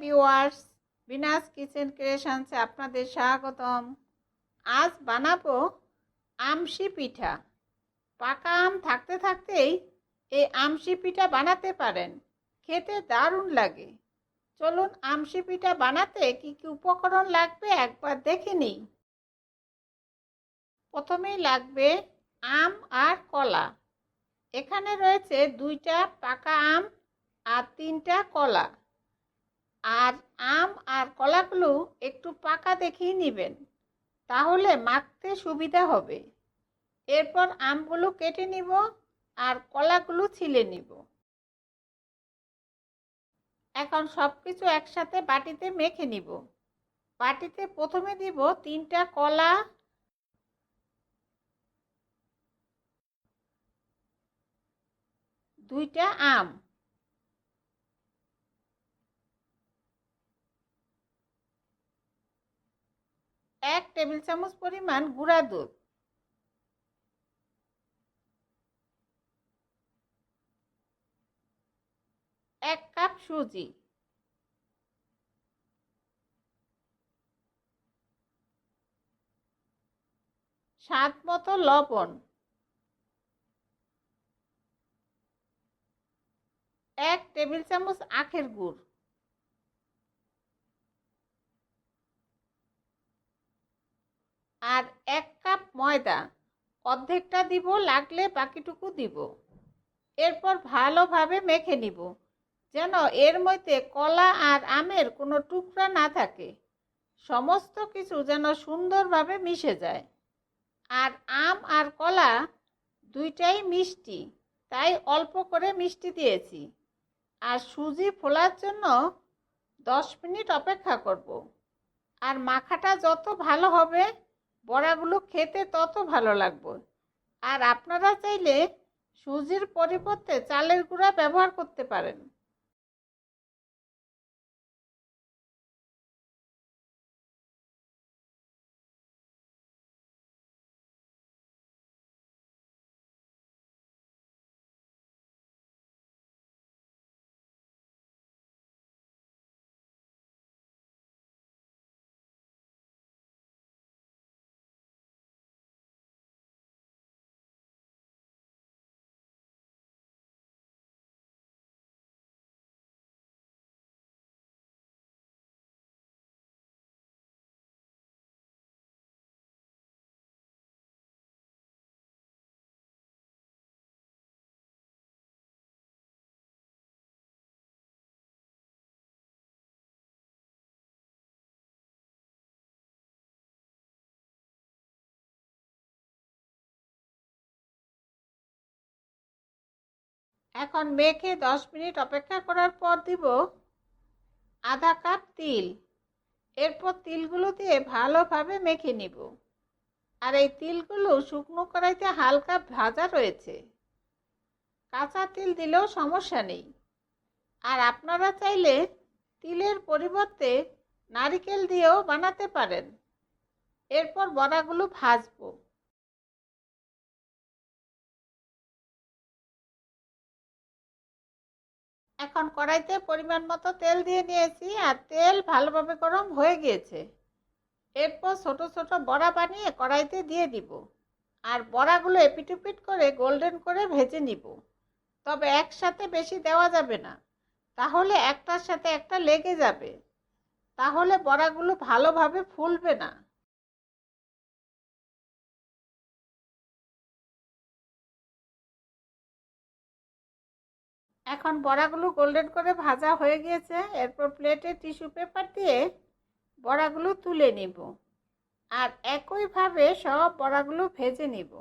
Viewers Binas kitchen ক্রিয়েশনসে আপনাদের স্বাগতম। আজ বানাবো আমসি পিঠা। পাকা আম থাকতে থাকতেই এই আমসি পিঠা বানাতে পারেন। খেতে দারুণ লাগে। চলুন আমসি পিঠা বানাতে কি কি উপকরণ লাগবে একবার দেখে নিই। প্রথমেই লাগবে আম আর কলা। এখানে রয়েছে দুইটা পাকা আম আর তিনটা কলা। আর আম আর কলাগুলো একটু পাকা দেখেই নেবেন, তাহলে মাখতে সুবিধা হবে। এরপর আমগুলো কেটে নিব আর কলাগুলো ছিলে নিব। এখন সব কিছু একসাথে বাটিতে মেখে নিব। বাটিতে প্রথমে দিব তিনটা কলা, দুইটা আম। এক টেবিল চামচ পরিমাণ গুঁড়া দুধ। এক কাপ সুজি। স্বাদ মতো লবণ। এক টেবিল চামচ আখের গুড়। আর এক কাপ ময়দা। অর্ধেকটা দিব, লাগলে বাকিটুকু দিব। এরপর ভালোভাবে মেখে নিব, যেন এর মধ্যে কলা আর আমের কোনো টুকরা না থাকে। সমস্ত কিছু যেন সুন্দরভাবে মিশে যায়। আর আম আর কলা দুইটাই মিষ্টি, তাই অল্প করে মিষ্টি দিয়েছি। আর সুজি ফোলার জন্য দশ মিনিট অপেক্ষা করব। আর মাখাটা যত ভালো হবে বড়াগুলো খেতে তত ভালো লাগবে। আর আপনারা চাইলে সুজির পরিবর্তে চালের গুঁড়া ব্যবহার করতে পারেন। এখন মেখে দশ মিনিট অপেক্ষা করার পর দিব আধা কাপ তিল। এরপর তিলগুলো দিয়ে ভালোভাবে মেখে নিব। আর এই তিলগুলো শুকনো কড়াইতে হালকা ভাজা রয়েছে। কাঁচা তিল দিলেও সমস্যা নেই। আর আপনারা চাইলে তিলের পরিবর্তে নারিকেল দিয়েও বানাতে পারেন। এরপর বড়াগুলো ভাজবো। এখন কড়াইতে পরিমাণ মতো তেল দিয়ে নিয়েছি আর তেল ভালোভাবে গরম হয়ে গিয়েছে। এরপর ছোট ছোট বড়া বানিয়ে কড়াইতে দিয়ে দিব। আর বড়াগুলো এপিটুপিট করে গোল্ডেন করে ভেজে নিব। তবে একসাথে বেশি দেওয়া যাবে না। তাহলে একটার সাথে একটা লেগে যাবে। তাহলে বড়াগুলো ভালোভাবে ফুলবে না। এখন বড়াগুলো গোল্ডেন করে ভাজা হয়ে গিয়েছে। এরপর প্লেটে টিস্যু পেপার দিয়ে বড়াগুলো তুলে নেব। আর একইভাবে সব বড়াগুলো ভেজে নেব।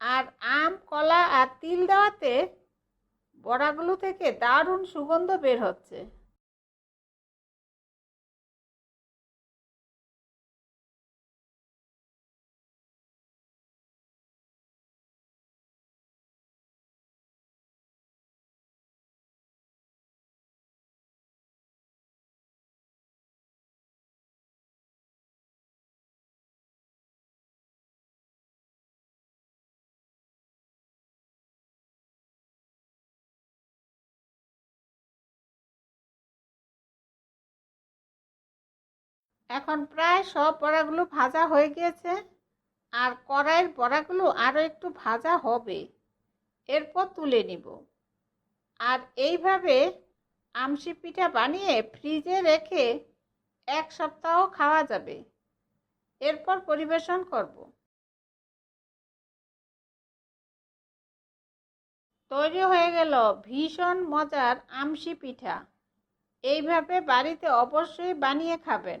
আর আম, কলা আর তিল দেওয়াতে বড়াগুলো থেকে দারুণ সুগন্ধ বের হচ্ছে। এখন প্রায় সব বড়াগুলো ভাজা হয়ে গিয়েছে। আর কড়াইয়ের বড়াগুলো আরও একটু ভাজা হবে। এরপর তুলে নিব। আর এইভাবে আমসি পিঠা বানিয়ে ফ্রিজে রেখে এক সপ্তাহ খাওয়া যাবে। এরপর পরিবেশন করব। তৈরি হয়ে গেল ভীষণ মজার আমসি পিঠা। এইভাবে বাড়িতে অবশ্যই বানিয়ে খাবেন।